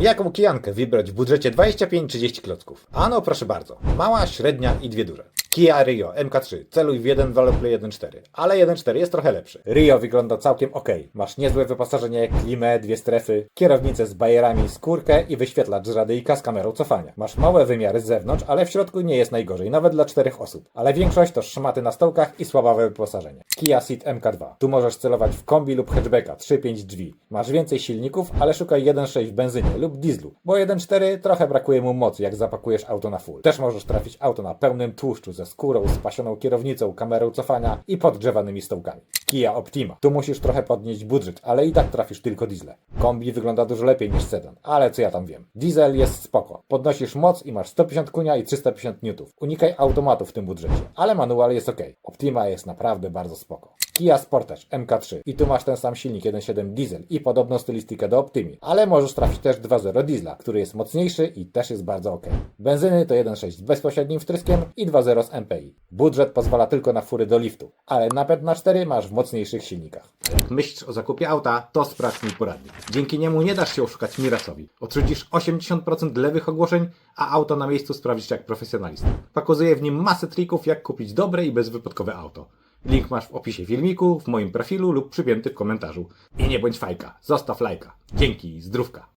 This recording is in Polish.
Jaką kijankę wybrać w budżecie 25-30 klocków? Ano proszę bardzo. Mała, średnia i dwie duże. Kia Rio MK3. Celuj w 1.2 lub 1.4. Ale 1.4 jest trochę lepszy. Rio wygląda całkiem ok. Masz niezłe wyposażenie, klimę, dwie strefy, kierownicę z bajerami, skórkę i wyświetlacz radyjka z kamerą cofania. Masz małe wymiary z zewnątrz, ale w środku nie jest najgorzej, nawet dla czterech osób. Ale większość to szmaty na stołkach i słabawe wyposażenie. Kia Ceed MK2. Tu możesz celować w kombi lub hatchbacka 3-5 drzwi. Masz więcej silników, ale szukaj 1.6 w benzynie lub dieslu, bo 1.4 trochę brakuje mu mocy, jak zapakujesz auto na full. Też możesz trafić auto na pełnym tłuszczu ze skórą, spasioną kierownicą, kamerą cofania i podgrzewanymi stołkami. Kia Optima. Tu musisz trochę podnieść budżet, ale i tak trafisz tylko diesle. Kombi wygląda dużo lepiej niż sedan, ale co ja tam wiem. Diesel jest spoko. Podnosisz moc i masz 150 kunia i 350 newtów. Unikaj automatu w tym budżecie, ale manual jest ok. Optima jest naprawdę bardzo spoko. Kia Sportage MK3 i tu masz ten sam silnik 1.7 diesel i podobną stylistykę do Optimi, ale możesz trafić też 2.0 diesla, który jest mocniejszy i też jest bardzo ok. Benzyny to 1.6 z bezpośrednim wtryskiem i 2.0 z MPI. Budżet pozwala tylko na fury do liftu, ale napęd na 4 masz w mocniejszych silnikach. Jak myślisz o zakupie auta, to sprawdź mój poradnik. Dzięki niemu nie dasz się oszukać Mirasowi. Odrzucisz 80% lewych ogłoszeń, a auto na miejscu sprawdzisz jak profesjonalista. Pokazuję w nim masę trików, jak kupić dobre i bezwypadkowe auto. Link masz w opisie filmiku, w moim profilu lub przypięty w komentarzu. I nie bądź fajka, zostaw lajka. Dzięki, zdrówka.